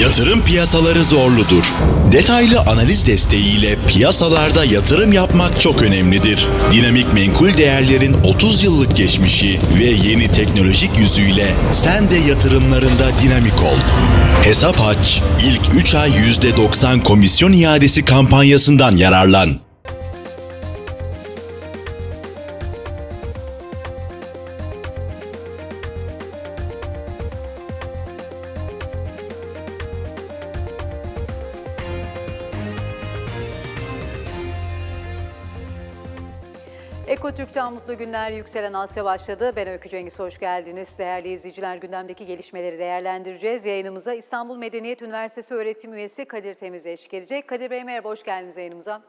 Yatırım piyasaları zorludur. Detaylı analiz desteğiyle piyasalarda yatırım yapmak çok önemlidir. Dinamik menkul değerlerin 30 yıllık geçmişi ve yeni teknolojik yüzüyle sen de yatırımlarında dinamik ol. Hesap aç, ilk 3 ay %90 komisyon iadesi kampanyasından yararlan. Türk'ten mutlu günler yükselen Asya başladı. Ben Öykü Cengiz, hoş geldiniz. Değerli izleyiciler gündemdeki gelişmeleri değerlendireceğiz. Yayınımıza İstanbul Medeniyet Üniversitesi öğretim üyesi Kadir Temiz eşlik edecek. Kadir Bey merhaba, hoş geldiniz yayınımıza.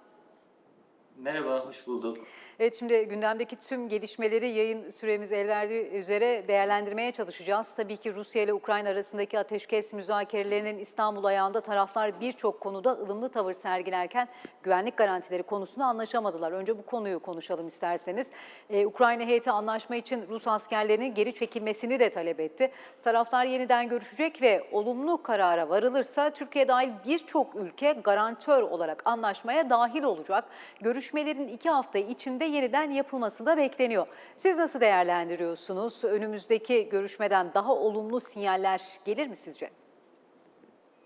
Merhaba, hoş bulduk. Evet şimdi gündemdeki tüm gelişmeleri yayın süremiz el üzere değerlendirmeye çalışacağız. Tabii ki Rusya ile Ukrayna arasındaki ateşkes müzakerelerinin İstanbul ayağında taraflar birçok konuda ılımlı tavır sergilerken güvenlik garantileri konusunda anlaşamadılar. Önce bu konuyu konuşalım isterseniz. Ee, Ukrayna heyeti anlaşma için Rus askerlerinin geri çekilmesini de talep etti. Taraflar yeniden görüşecek ve olumlu karara varılırsa Türkiye dahil birçok ülke garantör olarak anlaşmaya dahil olacak. Görüşmelerin iki hafta içinde yeniden yapılması da bekleniyor. Siz nasıl değerlendiriyorsunuz? Önümüzdeki görüşmeden daha olumlu sinyaller gelir mi sizce?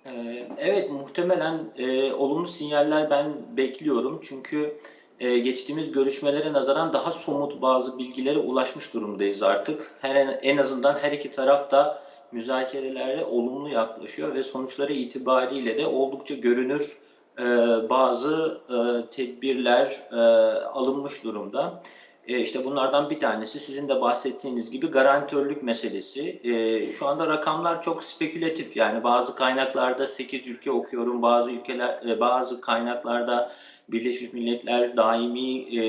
Ee, evet, muhtemelen e, olumlu sinyaller ben bekliyorum. Çünkü e, geçtiğimiz görüşmelere nazaran daha somut bazı bilgilere ulaşmış durumdayız artık. Her, en azından her iki taraf da müzakerelere olumlu yaklaşıyor ve sonuçları itibariyle de oldukça görünür e, bazı e, tedbirler e, alınmış durumda. E, işte bunlardan bir tanesi sizin de bahsettiğiniz gibi garantörlük meselesi. E, şu anda rakamlar çok spekülatif. Yani bazı kaynaklarda 8 ülke okuyorum, bazı ülkeler, e, bazı kaynaklarda Birleşmiş Milletler daimi e,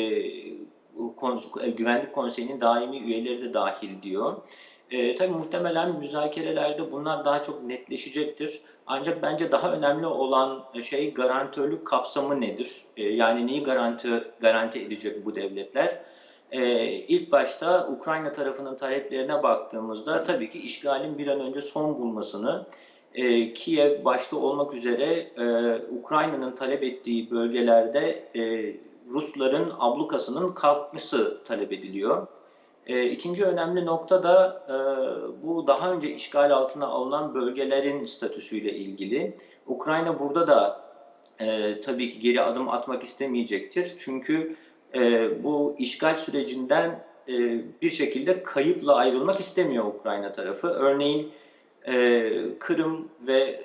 kon- Güvenlik Konseyi'nin daimi üyeleri de dahil diyor. E, tabii muhtemelen müzakerelerde bunlar daha çok netleşecektir. Ancak bence daha önemli olan şey garantörlük kapsamı nedir? E, yani neyi garanti garanti edecek bu devletler? E, ilk başta Ukrayna tarafının taleplerine baktığımızda tabii ki işgalin bir an önce son bulmasını, e, Kiev başta olmak üzere e, Ukrayna'nın talep ettiği bölgelerde e, Rusların ablukasının kalkması talep ediliyor. E, ikinci önemli nokta da e, bu daha önce işgal altına alınan bölgelerin statüsüyle ilgili. Ukrayna burada da e, tabii ki geri adım atmak istemeyecektir. Çünkü e, bu işgal sürecinden e, bir şekilde kayıpla ayrılmak istemiyor Ukrayna tarafı. Örneğin e, Kırım ve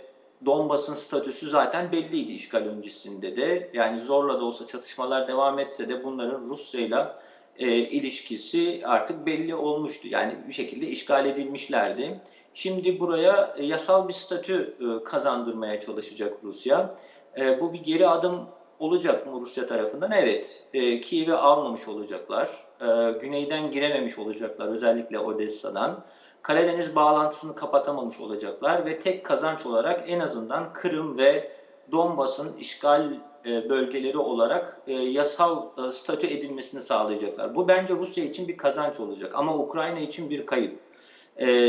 Donbas'ın statüsü zaten belliydi işgal öncesinde de. Yani zorla da olsa çatışmalar devam etse de bunların Rusya'yla e, ilişkisi artık belli olmuştu. Yani bir şekilde işgal edilmişlerdi. Şimdi buraya e, yasal bir statü e, kazandırmaya çalışacak Rusya. E, bu bir geri adım olacak mı Rusya tarafından? Evet. E, Kiev'i almamış olacaklar. E, güneyden girememiş olacaklar özellikle Odessa'dan. Karadeniz bağlantısını kapatamamış olacaklar ve tek kazanç olarak en azından Kırım ve Donbas'ın işgal e, bölgeleri olarak e, yasal e, statü edilmesini sağlayacaklar. Bu bence Rusya için bir kazanç olacak ama Ukrayna için bir kayıp.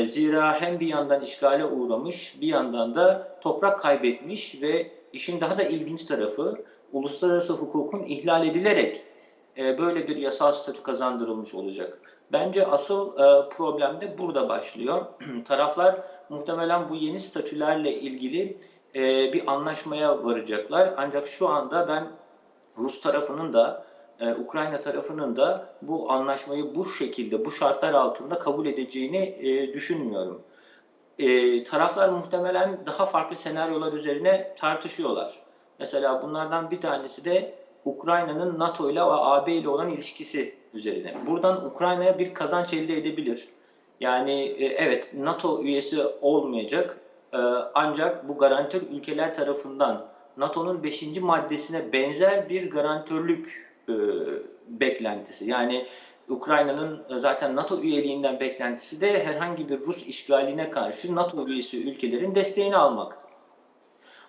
Zira hem bir yandan işgale uğramış bir yandan da toprak kaybetmiş ve işin daha da ilginç tarafı uluslararası hukukun ihlal edilerek böyle bir yasal statü kazandırılmış olacak. Bence asıl problem de burada başlıyor. Taraflar muhtemelen bu yeni statülerle ilgili e, bir anlaşmaya varacaklar. Ancak şu anda ben Rus tarafının da e, Ukrayna tarafının da bu anlaşmayı bu şekilde, bu şartlar altında kabul edeceğini e, düşünmüyorum. E, taraflar muhtemelen daha farklı senaryolar üzerine tartışıyorlar. Mesela bunlardan bir tanesi de Ukrayna'nın NATO ile ve AB ile olan ilişkisi üzerine. Buradan Ukrayna'ya bir kazanç elde edebilir. Yani e, evet NATO üyesi olmayacak ancak bu garantör ülkeler tarafından NATO'nun 5. maddesine benzer bir garantörlük e, beklentisi. Yani Ukrayna'nın zaten NATO üyeliğinden beklentisi de herhangi bir Rus işgaline karşı NATO üyesi ülkelerin desteğini almaktır.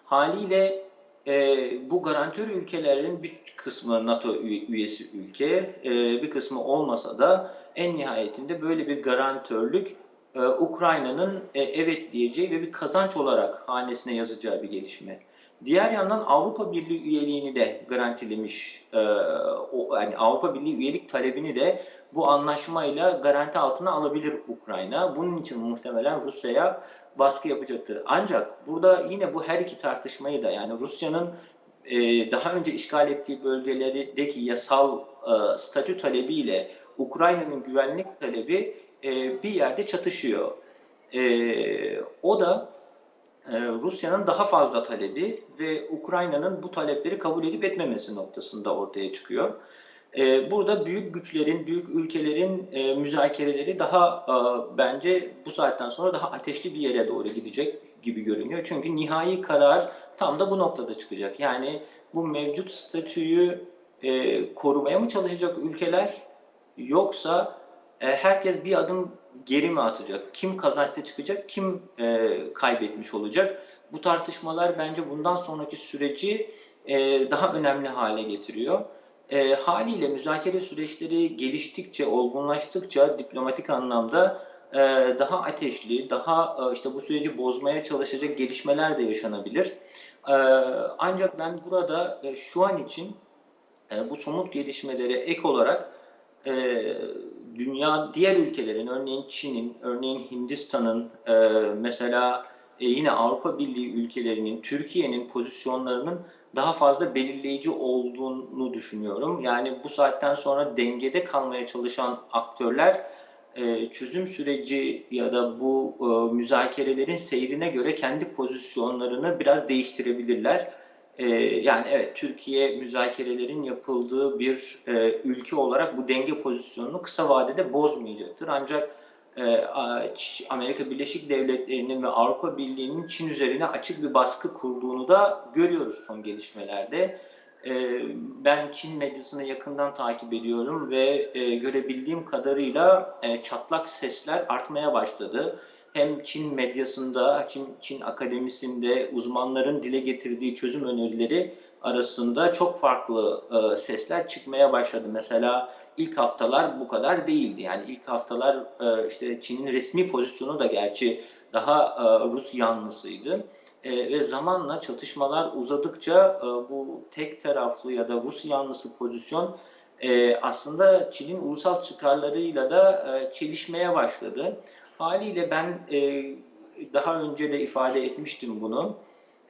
Haliyle e, bu garantör ülkelerin bir kısmı NATO üyesi ülke, e, bir kısmı olmasa da en nihayetinde böyle bir garantörlük e, Ukrayna'nın e, evet diyeceği ve bir kazanç olarak hanesine yazacağı bir gelişme. Diğer yandan Avrupa Birliği üyeliğini de garantilemiş, e, o, yani Avrupa Birliği üyelik talebini de bu anlaşmayla garanti altına alabilir Ukrayna. Bunun için muhtemelen Rusya'ya baskı yapacaktır. Ancak burada yine bu her iki tartışmayı da yani Rusya'nın e, daha önce işgal ettiği bölgelerdeki yasal e, statü talebiyle Ukrayna'nın güvenlik talebi e, bir yerde çatışıyor. E, o da e, Rusya'nın daha fazla talebi ve Ukrayna'nın bu talepleri kabul edip etmemesi noktasında ortaya çıkıyor. E, burada büyük güçlerin, büyük ülkelerin e, müzakereleri daha e, bence bu saatten sonra daha ateşli bir yere doğru gidecek gibi görünüyor. Çünkü nihai karar tam da bu noktada çıkacak. Yani bu mevcut statüyü e, korumaya mı çalışacak ülkeler yoksa herkes bir adım geri mi atacak? Kim kazançta çıkacak, kim e, kaybetmiş olacak? Bu tartışmalar bence bundan sonraki süreci e, daha önemli hale getiriyor. E, haliyle müzakere süreçleri geliştikçe, olgunlaştıkça diplomatik anlamda e, daha ateşli, daha e, işte bu süreci bozmaya çalışacak gelişmeler de yaşanabilir. E, ancak ben burada e, şu an için e, bu somut gelişmelere ek olarak e, dünya diğer ülkelerin, örneğin Çin'in, örneğin Hindistan'ın, e, mesela e, yine Avrupa Birliği ülkelerinin, Türkiye'nin pozisyonlarının daha fazla belirleyici olduğunu düşünüyorum. Yani bu saatten sonra dengede kalmaya çalışan aktörler e, çözüm süreci ya da bu e, müzakerelerin seyrine göre kendi pozisyonlarını biraz değiştirebilirler. E, yani evet Türkiye müzakerelerin yapıldığı bir e, ülke olarak bu denge pozisyonunu kısa vadede bozmayacaktır. Ancak e, Amerika Birleşik Devletleri'nin ve Avrupa Birliği'nin Çin üzerine açık bir baskı kurduğunu da görüyoruz son gelişmelerde. E, ben Çin medyasını yakından takip ediyorum ve e, görebildiğim kadarıyla e, çatlak sesler artmaya başladı. Hem Çin medyasında, Çin, Çin akademisinde uzmanların dile getirdiği çözüm önerileri arasında çok farklı e, sesler çıkmaya başladı. Mesela ilk haftalar bu kadar değildi. Yani ilk haftalar e, işte Çin'in resmi pozisyonu da gerçi daha e, Rus yanlısıydı. E, ve zamanla çatışmalar uzadıkça e, bu tek taraflı ya da Rus yanlısı pozisyon e, aslında Çin'in ulusal çıkarlarıyla da e, çelişmeye başladı. Haliyle ben e, daha önce de ifade etmiştim bunu.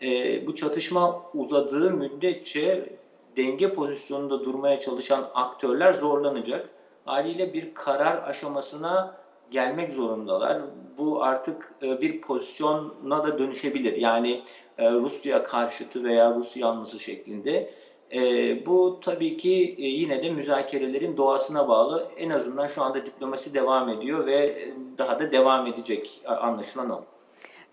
E, bu çatışma uzadığı müddetçe denge pozisyonunda durmaya çalışan aktörler zorlanacak. Haliyle bir karar aşamasına gelmek zorundalar. Bu artık e, bir pozisyona da dönüşebilir. Yani e, Rusya karşıtı veya Rus yanlısı şeklinde. E, bu tabii ki e, yine de müzakerelerin doğasına bağlı. En azından şu anda diplomasi devam ediyor ve e, daha da devam edecek anlaşılan o.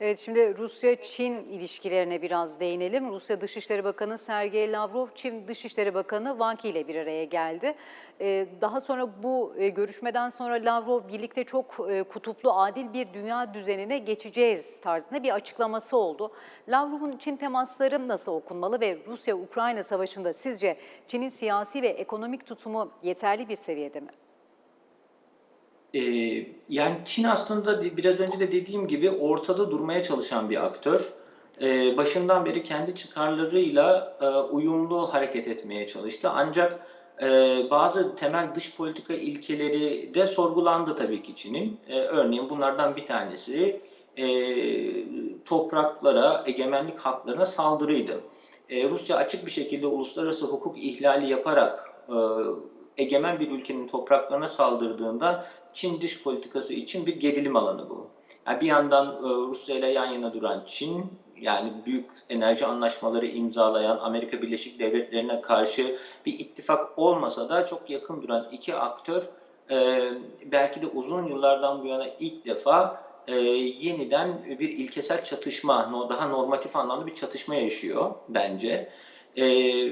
Evet şimdi Rusya-Çin ilişkilerine biraz değinelim. Rusya Dışişleri Bakanı Sergey Lavrov, Çin Dışişleri Bakanı Wang ile bir araya geldi. Ee, Daha sonra bu e, görüşmeden sonra Lavrov birlikte çok e, kutuplu adil bir dünya düzenine geçeceğiz tarzında bir açıklaması oldu. Lavrov'un Çin temasları nasıl okunmalı ve Rusya-Ukrayna savaşında sizce Çin'in siyasi ve ekonomik tutumu yeterli bir seviyede mi? Ee, yani Çin aslında biraz önce de dediğim gibi ortada durmaya çalışan bir aktör. Ee, başından beri kendi çıkarlarıyla e, uyumlu hareket etmeye çalıştı. Ancak e, bazı temel dış politika ilkeleri de sorgulandı tabii ki Çin'in. E, örneğin bunlardan bir tanesi e, topraklara, egemenlik haklarına saldırıydı. E, Rusya açık bir şekilde uluslararası hukuk ihlali yaparak e, egemen bir ülkenin topraklarına saldırdığında Çin dış politikası için bir gerilim alanı bu. Yani bir yandan e, Rusya ile yan yana duran Çin, yani büyük enerji anlaşmaları imzalayan Amerika Birleşik Devletleri'ne karşı bir ittifak olmasa da çok yakın duran iki aktör e, belki de uzun yıllardan bu yana ilk defa e, yeniden bir ilkesel çatışma, daha normatif anlamda bir çatışma yaşıyor bence. Ee,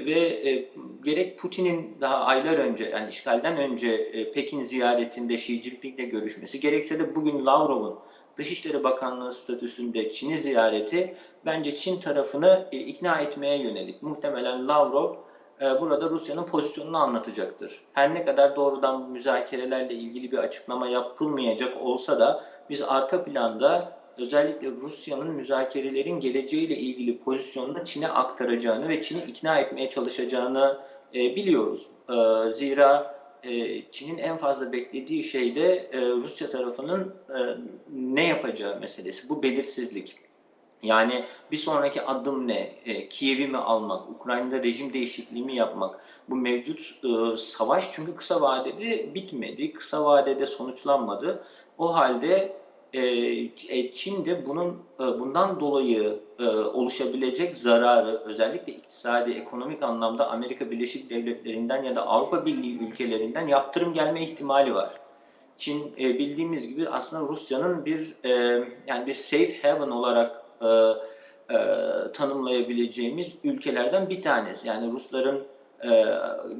ve e, gerek Putin'in daha aylar önce yani işgalden önce e, Pekin ziyaretinde Xi Jinping'le görüşmesi gerekse de bugün Lavrov'un Dışişleri Bakanlığı statüsünde Çin'i ziyareti bence Çin tarafını e, ikna etmeye yönelik. Muhtemelen Lavrov e, burada Rusya'nın pozisyonunu anlatacaktır. Her ne kadar doğrudan müzakerelerle ilgili bir açıklama yapılmayacak olsa da biz arka planda özellikle Rusya'nın müzakerelerin geleceğiyle ilgili pozisyonunu Çin'e aktaracağını ve Çin'i ikna etmeye çalışacağını e, biliyoruz. E, zira e, Çin'in en fazla beklediği şey de e, Rusya tarafının e, ne yapacağı meselesi. Bu belirsizlik. Yani bir sonraki adım ne? E, Kiev'i mi almak? Ukrayna'da rejim değişikliği mi yapmak? Bu mevcut e, savaş çünkü kısa vadede bitmedi. Kısa vadede sonuçlanmadı. O halde e, e, Çin de bunun e, bundan dolayı e, oluşabilecek zararı özellikle iktisadi, ekonomik anlamda Amerika Birleşik Devletleri'nden ya da Avrupa Birliği ülkelerinden yaptırım gelme ihtimali var. Çin e, bildiğimiz gibi aslında Rusya'nın bir e, yani bir safe haven olarak e, e, tanımlayabileceğimiz ülkelerden bir tanesi. Yani Rusların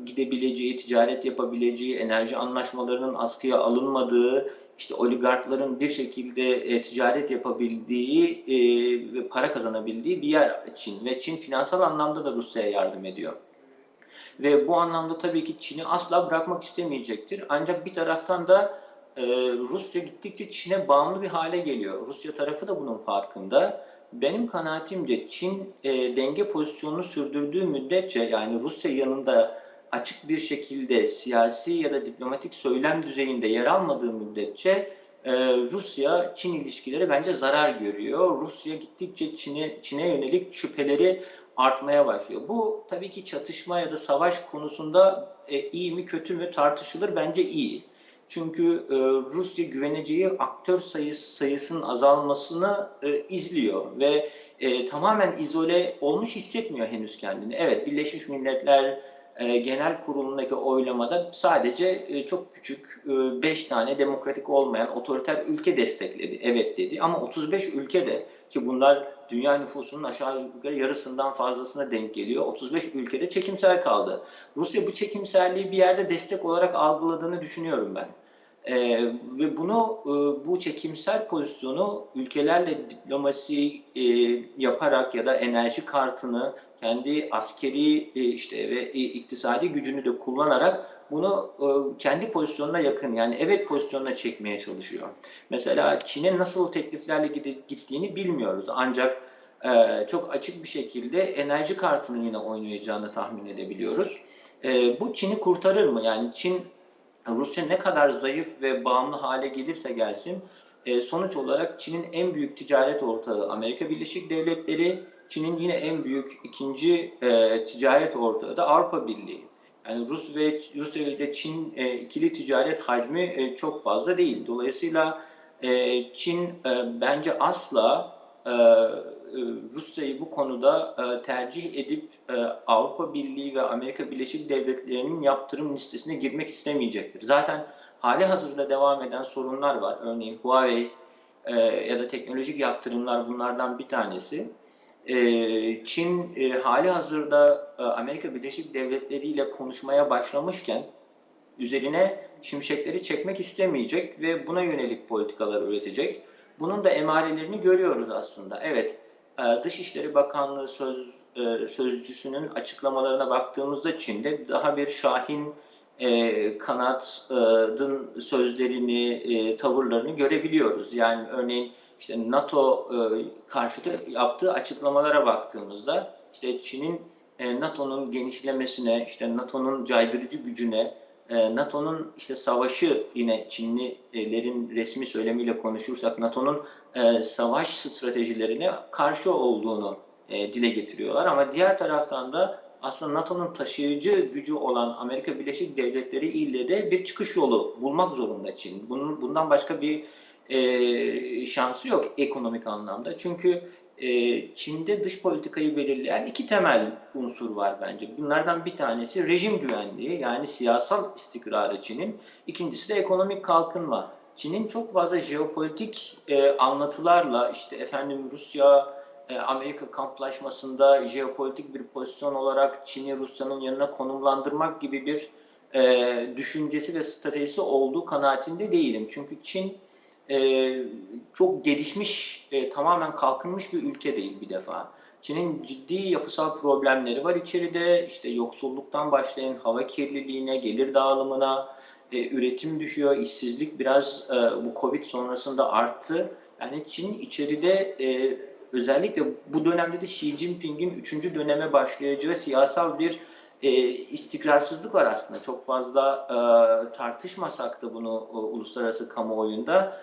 gidebileceği, ticaret yapabileceği, enerji anlaşmalarının askıya alınmadığı, işte oligarkların bir şekilde e, ticaret yapabildiği e, ve para kazanabildiği bir yer Çin ve Çin finansal anlamda da Rusya'ya yardım ediyor. Ve bu anlamda tabii ki Çin'i asla bırakmak istemeyecektir. Ancak bir taraftan da e, Rusya gittikçe Çin'e bağımlı bir hale geliyor. Rusya tarafı da bunun farkında. Benim kanaatimce Çin e, denge pozisyonunu sürdürdüğü müddetçe yani Rusya yanında açık bir şekilde siyasi ya da diplomatik söylem düzeyinde yer almadığı müddetçe e, Rusya-Çin ilişkileri bence zarar görüyor. Rusya gittikçe Çin'e Çin'e yönelik şüpheleri artmaya başlıyor. Bu tabii ki çatışma ya da savaş konusunda e, iyi mi kötü mü tartışılır bence iyi. Çünkü e, Rusya güveneceği aktör sayısı, sayısının azalmasını e, izliyor ve e, tamamen izole olmuş hissetmiyor henüz kendini. Evet Birleşmiş Milletler e, Genel Kurulu'ndaki oylamada sadece e, çok küçük 5 tane demokratik olmayan otoriter ülke destekledi. Evet dedi ama 35 ülke de ki bunlar dünya nüfusunun aşağı yukarı yarısından fazlasına denk geliyor. 35 ülkede çekimser kaldı. Rusya bu çekimserliği bir yerde destek olarak algıladığını düşünüyorum ben. Ee, ve bunu e, bu çekimsel pozisyonu ülkelerle diplomasi e, yaparak ya da enerji kartını kendi askeri e, işte ve e, iktisadi gücünü de kullanarak bunu e, kendi pozisyonuna yakın yani evet pozisyonuna çekmeye çalışıyor. Mesela Çin'e nasıl tekliflerle gittiğini bilmiyoruz ancak e, çok açık bir şekilde enerji kartını yine oynayacağını tahmin edebiliyoruz. E, bu Çin'i kurtarır mı? Yani Çin Rusya ne kadar zayıf ve bağımlı hale gelirse gelsin e, sonuç olarak Çin'in en büyük ticaret ortağı Amerika Birleşik Devletleri, Çin'in yine en büyük ikinci e, ticaret ortağı da Avrupa Birliği. Yani Rus ve Rusya ile Çin e, ikili ticaret hacmi çok fazla değil. Dolayısıyla Çin bence asla e, e, Rusya'yı bu konuda e, tercih edip Avrupa Birliği ve Amerika Birleşik Devletleri'nin yaptırım listesine girmek istemeyecektir. Zaten hali hazırda devam eden sorunlar var. Örneğin Huawei ya da teknolojik yaptırımlar bunlardan bir tanesi. Çin hali hazırda Amerika Birleşik Devletleri ile konuşmaya başlamışken üzerine şimşekleri çekmek istemeyecek ve buna yönelik politikalar üretecek. Bunun da emarelerini görüyoruz aslında. Evet, e, Dışişleri Bakanlığı söz, e, sözcüsünün açıklamalarına baktığımızda Çin'de daha bir şahin e, kanadın sözlerini, e, tavırlarını görebiliyoruz. Yani örneğin işte NATO karşıtı yaptığı açıklamalara baktığımızda işte Çin'in NATO'nun genişlemesine, işte NATO'nun caydırıcı gücüne, NATO'nun işte savaşı yine Çinlilerin resmi söylemiyle konuşursak NATO'nun e, savaş stratejilerine karşı olduğunu e, dile getiriyorlar. Ama diğer taraftan da aslında NATO'nun taşıyıcı gücü olan Amerika Birleşik Devletleri ile de bir çıkış yolu bulmak zorunda Çin. Bunun bundan başka bir e, şansı yok ekonomik anlamda. Çünkü e, Çin'de dış politikayı belirleyen iki temel unsur var bence. Bunlardan bir tanesi rejim güvenliği yani siyasal istikrarı Çin'in. İkincisi de ekonomik kalkınma. Çin'in çok fazla jeopolitik e, anlatılarla işte efendim Rusya e, kamplaşmasında jeopolitik bir pozisyon olarak Çin'i Rusya'nın yanına konumlandırmak gibi bir düşüncesi ve stratejisi olduğu kanaatinde değilim. Çünkü Çin e, çok gelişmiş, e, tamamen kalkınmış bir ülke değil bir defa. Çin'in ciddi yapısal problemleri var içeride. İşte yoksulluktan başlayan hava kirliliğine, gelir dağılımına, e, üretim düşüyor, işsizlik biraz e, bu Covid sonrasında arttı. Yani Çin içeride e, özellikle bu dönemde de Xi Jinping'in üçüncü döneme başlayacağı siyasal bir e, istikrarsızlık var aslında. Çok fazla e, tartışmasak da bunu e, uluslararası kamuoyunda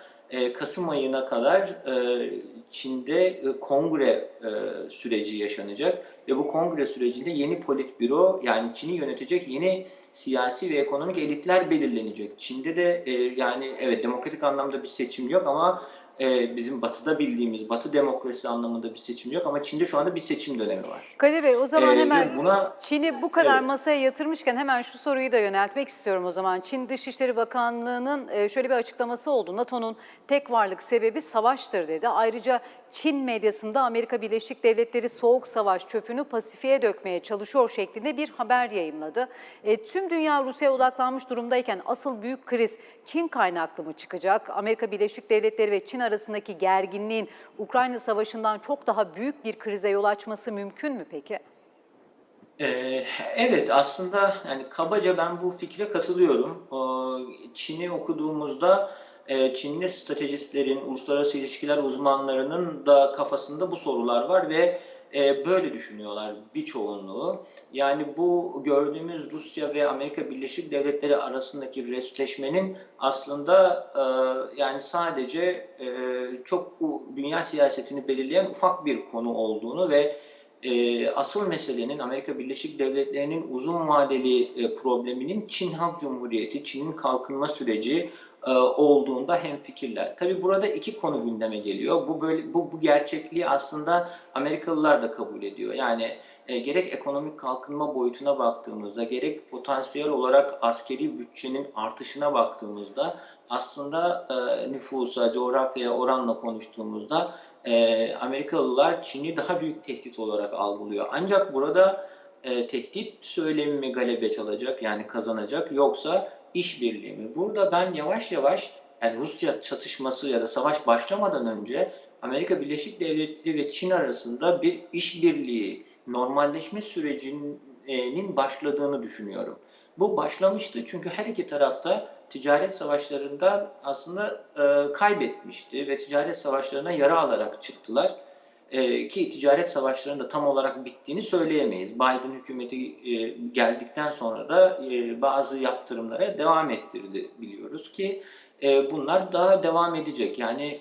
Kasım ayına kadar e, Çin'de e, kongre e, süreci yaşanacak ve bu kongre sürecinde yeni politbüro yani Çin'i yönetecek yeni siyasi ve ekonomik elitler belirlenecek. Çin'de de e, yani evet demokratik anlamda bir seçim yok ama e, bizim batıda bildiğimiz batı demokrasi anlamında bir seçim yok ama Çin'de şu anda bir seçim dönemi var. Kadir Bey o zaman Ee, hemen buna- Çin'i bu kadar Evet. masaya yatırmışken hemen şu soruyu da yöneltmek istiyorum o zaman. Çin Dışişleri Bakanlığı'nın e, şöyle bir açıklaması oldu. NATO'nun tek varlık sebebi savaştır dedi. Ayrıca Çin medyasında Amerika Birleşik Devletleri soğuk savaş çöpünü Pasifik'e dökmeye çalışıyor şeklinde bir haber yayımladı. E, tüm dünya Rusya'ya odaklanmış durumdayken asıl büyük kriz Çin kaynaklı mı çıkacak? Amerika Birleşik Devletleri ve Çin arasındaki gerginliğin Ukrayna Savaşı'ndan çok daha büyük bir krize yol açması mümkün mü peki? Ee, Evet aslında yani kabaca ben bu fikre katılıyorum. Ee, Çin'i okuduğumuzda e, Çinli stratejistlerin, uluslararası ilişkiler uzmanlarının da kafasında bu sorular var ve e, böyle düşünüyorlar bir çoğunluğu. Yani bu gördüğümüz Rusya ve Amerika Birleşik Devletleri arasındaki resleşmenin aslında e, yani sadece e, çok dünya siyasetini belirleyen ufak bir konu olduğunu ve e, asıl meselenin Amerika Birleşik Devletleri'nin uzun vadeli e, probleminin Çin Halk Cumhuriyeti, Çin'in kalkınma süreci e, olduğunda hemfikirler. Tabii burada iki konu gündeme geliyor. Bu böyle bu bu gerçekliği aslında Amerikalılar da kabul ediyor. Yani e, gerek ekonomik kalkınma boyutuna baktığımızda, gerek potansiyel olarak askeri bütçenin artışına baktığımızda aslında e, nüfusa, coğrafyaya oranla konuştuğumuzda e, Amerikalılar Çin'i daha büyük tehdit olarak algılıyor. Ancak burada e, tehdit söylemi mi galebe çalacak yani kazanacak yoksa işbirliği mi? Burada ben yavaş yavaş yani Rusya çatışması ya da savaş başlamadan önce Amerika Birleşik Devletleri ve Çin arasında bir işbirliği, normalleşme sürecinin başladığını düşünüyorum. Bu başlamıştı çünkü her iki tarafta ticaret savaşlarından aslında kaybetmişti ve ticaret savaşlarına yara alarak çıktılar. E, ki ticaret savaşlarının da tam olarak bittiğini söyleyemeyiz. Biden hükümeti e, geldikten sonra da e, bazı yaptırımlara devam ettirdi biliyoruz ki bunlar daha devam edecek. Yani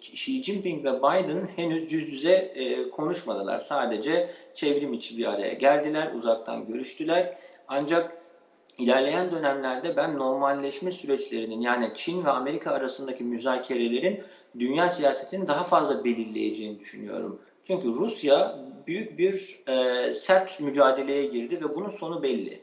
Xi Jinping ve Biden henüz yüz yüze konuşmadılar. Sadece çevrim içi bir araya geldiler, uzaktan görüştüler. Ancak İlerleyen dönemlerde ben normalleşme süreçlerinin yani Çin ve Amerika arasındaki müzakerelerin dünya siyasetini daha fazla belirleyeceğini düşünüyorum. Çünkü Rusya büyük bir e, sert mücadeleye girdi ve bunun sonu belli.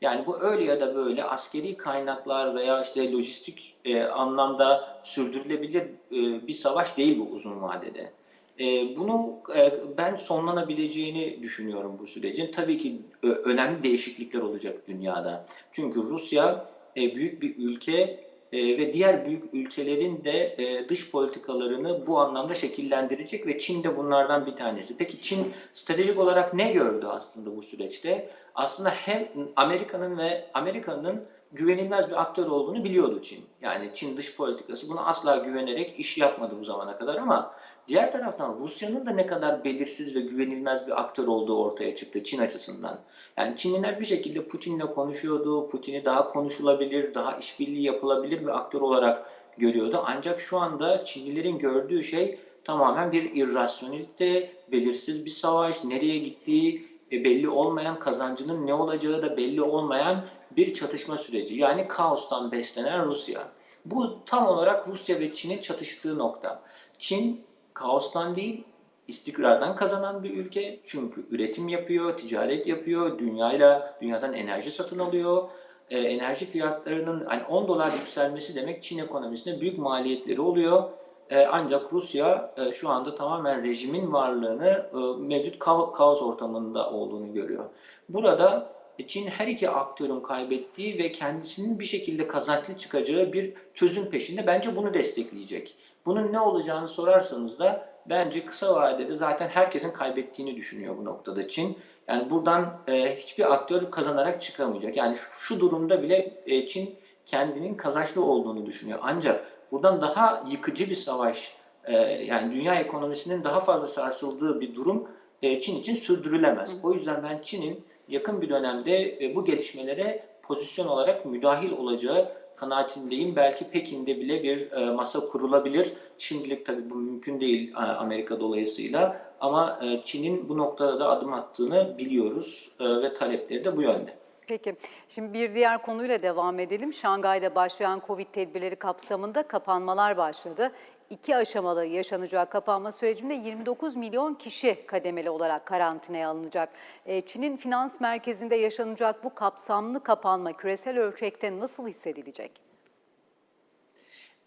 Yani bu öyle ya da böyle askeri kaynaklar veya işte lojistik e, anlamda sürdürülebilir e, bir savaş değil bu uzun vadede. E, bunu e, ben sonlanabileceğini düşünüyorum bu sürecin. Tabii ki ö- önemli değişiklikler olacak dünyada. Çünkü Rusya e, büyük bir ülke e, ve diğer büyük ülkelerin de e, dış politikalarını bu anlamda şekillendirecek ve Çin de bunlardan bir tanesi. Peki Çin stratejik olarak ne gördü aslında bu süreçte? Aslında hem Amerika'nın ve Amerika'nın güvenilmez bir aktör olduğunu biliyordu Çin. Yani Çin dış politikası buna asla güvenerek iş yapmadı bu zamana kadar ama Diğer taraftan Rusya'nın da ne kadar belirsiz ve güvenilmez bir aktör olduğu ortaya çıktı Çin açısından. Yani Çinliler bir şekilde Putin'le konuşuyordu. Putin'i daha konuşulabilir, daha işbirliği yapılabilir bir aktör olarak görüyordu. Ancak şu anda Çinlilerin gördüğü şey tamamen bir irrasyonelite, belirsiz bir savaş, nereye gittiği e, belli olmayan, kazancının ne olacağı da belli olmayan bir çatışma süreci. Yani kaostan beslenen Rusya. Bu tam olarak Rusya ve Çin'in çatıştığı nokta. Çin kaostan değil, istikrardan kazanan bir ülke. Çünkü üretim yapıyor, ticaret yapıyor, dünyayla dünyadan enerji satın alıyor. Ee, enerji fiyatlarının hani 10 dolar yükselmesi demek Çin ekonomisine büyük maliyetleri oluyor. Ee, ancak Rusya e, şu anda tamamen rejimin varlığını e, mevcut ka- kaos ortamında olduğunu görüyor. Burada e, Çin her iki aktörün kaybettiği ve kendisinin bir şekilde kazançlı çıkacağı bir çözüm peşinde bence bunu destekleyecek. Bunun ne olacağını sorarsanız da bence kısa vadede zaten herkesin kaybettiğini düşünüyor bu noktada Çin. Yani buradan e, hiçbir aktör kazanarak çıkamayacak. Yani şu, şu durumda bile e, Çin kendinin kazançlı olduğunu düşünüyor. Ancak buradan daha yıkıcı bir savaş, e, yani dünya ekonomisinin daha fazla sarsıldığı bir durum e, Çin için sürdürülemez. O yüzden ben Çin'in yakın bir dönemde e, bu gelişmelere pozisyon olarak müdahil olacağı kanaatindeyim. Belki Pekin'de bile bir e, masa kurulabilir. Şimdilik tabii bu mümkün değil e, Amerika dolayısıyla ama Çin'in bu noktada da adım attığını biliyoruz ve talepleri de bu yönde. Peki, şimdi bir diğer konuyla devam edelim. Şangay'da başlayan Covid tedbirleri kapsamında kapanmalar başladı. İki aşamalı yaşanacağı kapanma sürecinde 29 milyon kişi kademeli olarak karantinaya alınacak. E, Çin'in finans merkezinde yaşanacak bu kapsamlı kapanma küresel ölçekte nasıl hissedilecek?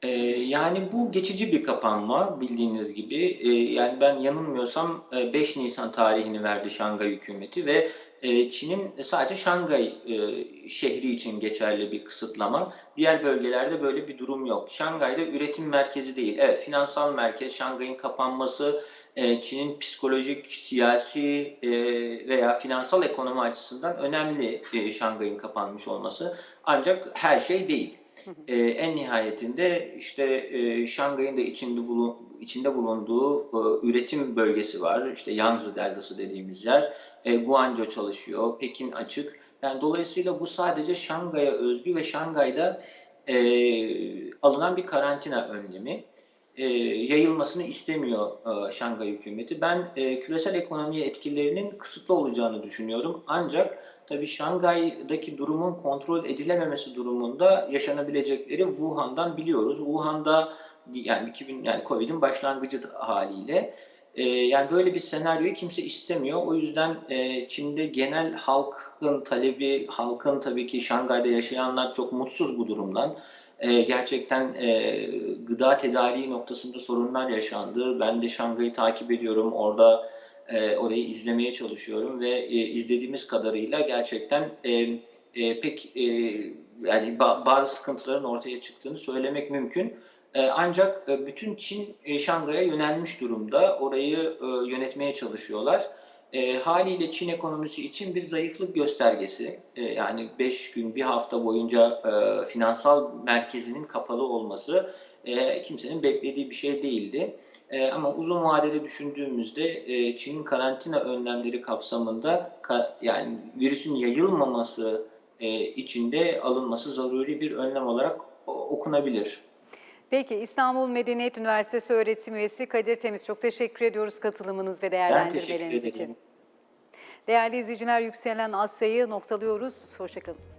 Ee, yani bu geçici bir kapanma bildiğiniz gibi. Ee, yani ben yanılmıyorsam e, 5 Nisan tarihini verdi Şangay hükümeti ve e, Çin'in sadece Şangay e, şehri için geçerli bir kısıtlama. Diğer bölgelerde böyle bir durum yok. Şangay'da üretim merkezi değil. Evet finansal merkez Şangay'ın kapanması e, Çin'in psikolojik, siyasi e, veya finansal ekonomi açısından önemli e, Şangay'ın kapanmış olması. Ancak her şey değil. En nihayetinde işte Şangay'ın da içinde, bulun, içinde bulunduğu üretim bölgesi var. İşte Yangtze Deltası dediğimiz yer. Guangzhou çalışıyor, Pekin açık. Yani dolayısıyla bu sadece Şangay'a özgü ve Şangay'da alınan bir karantina önlemi. E, yayılmasını istemiyor e, Şangay hükümeti. Ben e, küresel ekonomiye etkilerinin kısıtlı olacağını düşünüyorum. Ancak Tabii Şangay'daki durumun kontrol edilememesi durumunda yaşanabilecekleri Wuhan'dan biliyoruz. Wuhan'da yani 2000 yani Covid'in başlangıcı haliyle e, yani böyle bir senaryoyu kimse istemiyor. O yüzden e, Çin'de genel halkın talebi, halkın tabii ki Şangay'da yaşayanlar çok mutsuz bu durumdan. E, gerçekten e, gıda tedariği noktasında sorunlar yaşandı. Ben de Şangay'ı takip ediyorum. Orada e, orayı izlemeye çalışıyorum ve e, izlediğimiz kadarıyla gerçekten e, e, pek e, yani ba- bazı sıkıntıların ortaya çıktığını söylemek mümkün. E, ancak e, bütün Çin e, Şangay'a yönelmiş durumda. Orayı e, yönetmeye çalışıyorlar. E, haliyle Çin ekonomisi için bir zayıflık göstergesi. E, yani 5 gün, bir hafta boyunca e, finansal merkezinin kapalı olması e, kimsenin beklediği bir şey değildi. E, ama uzun vadede düşündüğümüzde e, Çin'in karantina önlemleri kapsamında ka, yani virüsün yayılmaması e, içinde alınması zaruri bir önlem olarak okunabilir. Peki İstanbul Medeniyet Üniversitesi öğretim üyesi Kadir Temiz çok teşekkür ediyoruz katılımınız ve değerlendirmeleriniz için. Değerli izleyiciler yükselen Asya'yı noktalıyoruz. Hoşçakalın.